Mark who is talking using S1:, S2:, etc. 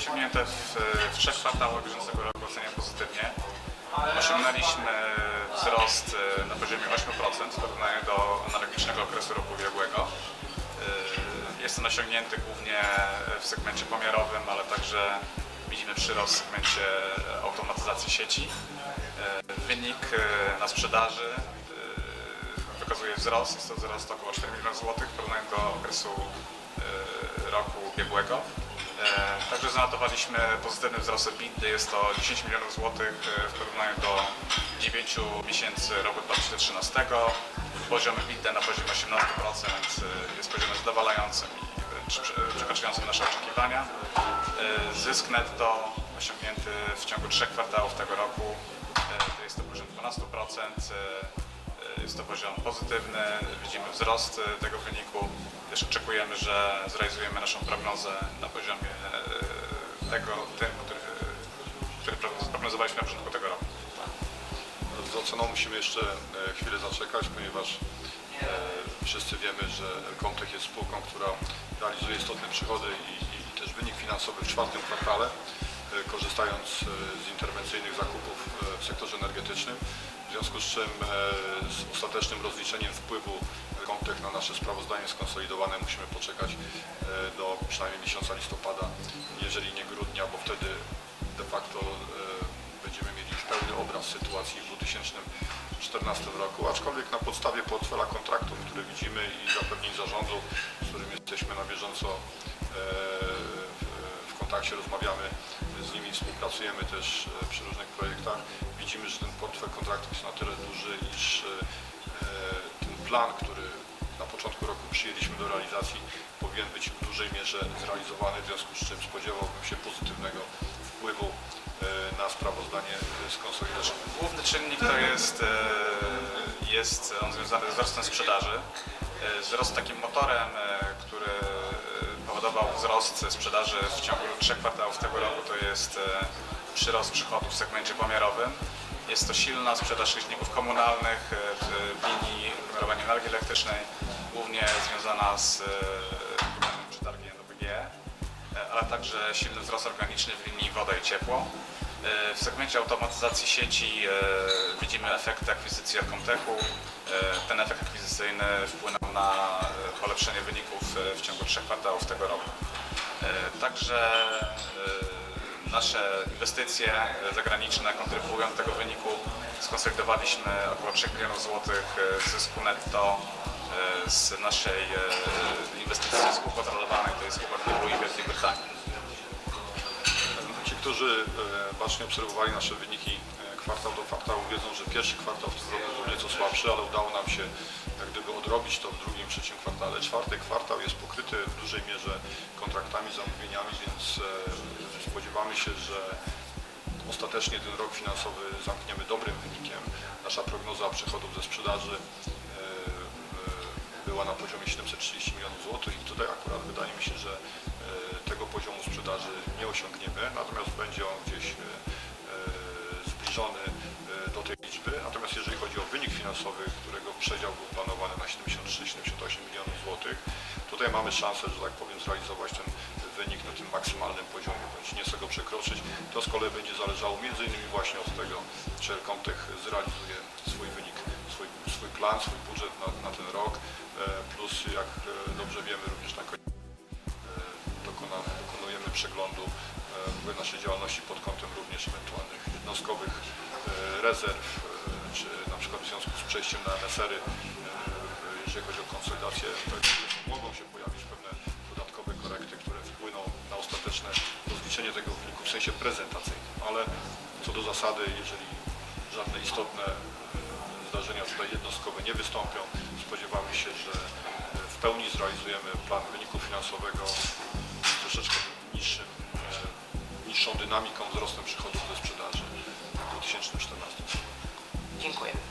S1: osiągnięte w, w trzech kwartałach bieżącego roku oceniam pozytywnie. Osiągnęliśmy wzrost e, na poziomie 8% w porównaniu do analogicznego okresu roku ubiegłego. E, Jest on osiągnięty głównie w segmencie pomiarowym, ale także widzimy przyrost w segmencie automatyzacji sieci. E, Wynik e, na sprzedaży e, wykazuje wzrost, jest to wzrost około 4 milionów złotych w porównaniu do okresu e, roku ubiegłego. E, Także zanotowaliśmy pozytywny wzrost EBITDA, jest to 10 milionów złotych e, w porównaniu do 9 miesięcy roku 2013. Poziom EBITDA na poziomie 18% e, jest poziomem zadowalającym i przekraczającym nasze oczekiwania. Zysk netto osiągnięty w ciągu trzech kwartałów tego roku to jest to poziom 12%. Jest to poziom pozytywny, widzimy wzrost e, tego wyniku. Też oczekujemy, że zrealizujemy naszą prognozę na poziomie e, tego, tym, który, który prognoz- prognozowaliśmy na początku tego roku.
S2: Z oceną musimy jeszcze e, chwilę zaczekać, ponieważ wszyscy wiemy, że Comtech jest spółką, która realizuje istotne przychody i, i też wynik finansowy w czwartym kwartale, korzystając z interwencyjnych zakupów w sektorze energetycznym. W związku z czym e, z ostatecznym rozliczeniem wpływu Comtech na nasze sprawozdanie skonsolidowane musimy poczekać e, do przynajmniej miesiąca listopada, jeżeli nie grudnia, bo wtedy de facto e, będziemy mieli pełny obraz sytuacji w 2014 roku, aczkolwiek na podstawie portfela kontraktów, które widzimy i zapewnień zarządu, z którym jesteśmy na bieżąco w- kontakcie, rozmawiamy z nimi, współpracujemy też przy różnych projektach, widzimy, że ten portfel kontraktów jest na tyle duży, iż e, ten plan, który na początku roku przyjęliśmy do realizacji, powinien być w dużej mierze zrealizowany, w związku z czym spodziewałbym się pozytywnego wpływu e, na sprawozdanie z konsolidacji.
S1: Główny czynnik to jest, e, jest on związany z wzrostem sprzedaży. Wzrost takim motorem, który powodował wzrost sprzedaży w ciągu trzech kwartałów tego roku, to jest przyrost przychodów w segmencie pomiarowym. Jest to silna sprzedaż liczników komunalnych e, w linii wymiarowania energii elektrycznej, głównie związana z e, programem przetargi NWG e, ale także silny wzrost organiczny w linii woda i ciepło. E, W segmencie automatyzacji sieci e, widzimy efekty akwizycji Arcomtechu. E, Ten efekt akwizycyjny wpłynął na e, polepszenie wyników e, w ciągu trzech kwartałów tego roku. E, Także e, nasze inwestycje zagraniczne kontrybują do tego wyniku. Skonsolidowaliśmy około 3 milionów złotych e, zysku netto e, z naszej e, inwestycji współkontrolowanej, to jest Libu i Wielkiej Brytanii.
S2: Ci, którzy bacznie obserwowali nasze wyniki kwartał do kwartału wiedzą, że pierwszy kwartał w tym roku był nieco słabszy, ale udało nam się jak gdyby odrobić to w drugim, trzecim kwartale. Czwarty kwartał jest pokryty w dużej mierze kontraktami, zamówieniami, więc e, spodziewamy się, że ostatecznie ten rok finansowy zamkniemy dobrym wynikiem. Nasza prognoza przychodów ze sprzedaży e, e, była na poziomie 730 milionów złotych i tutaj akurat wydaje mi się, że tego poziomu sprzedaży nie osiągniemy, natomiast będzie on gdzieś zbliżony e, do tej liczby. Natomiast jeżeli chodzi o wynik finansowy, którego przedział był planowany na 73-78 milionów złotych, tutaj mamy szansę, że tak powiem, zrealizować ten wynik na tym maksymalnym poziomie, bądź nieco go przekroczyć. To z kolei będzie zależało między innymi właśnie od tego, czy Comtech zrealizuje swój wynik, swój, swój plan, swój budżet na, na ten rok, e, plus jak e, dobrze wiemy również na koniec dokonujemy przeglądu naszej działalności pod kątem również ewentualnych jednostkowych e, rezerw, e, czy na przykład w związku z przejściem na MSR-y, e, jeżeli chodzi o konsolidację, mogą się pojawić pewne dodatkowe korekty, które wpłyną na ostateczne rozliczenie tego wyniku w sensie prezentacyjnym, ale co do zasady, jeżeli żadne istotne zdarzenia tutaj jednostkowe nie wystąpią, spodziewamy się, że w pełni zrealizujemy plan wyniku finansowego troszeczkę niższym, niższą dynamiką wzrostem przychodów do sprzedaży w 2014 Dziękuję.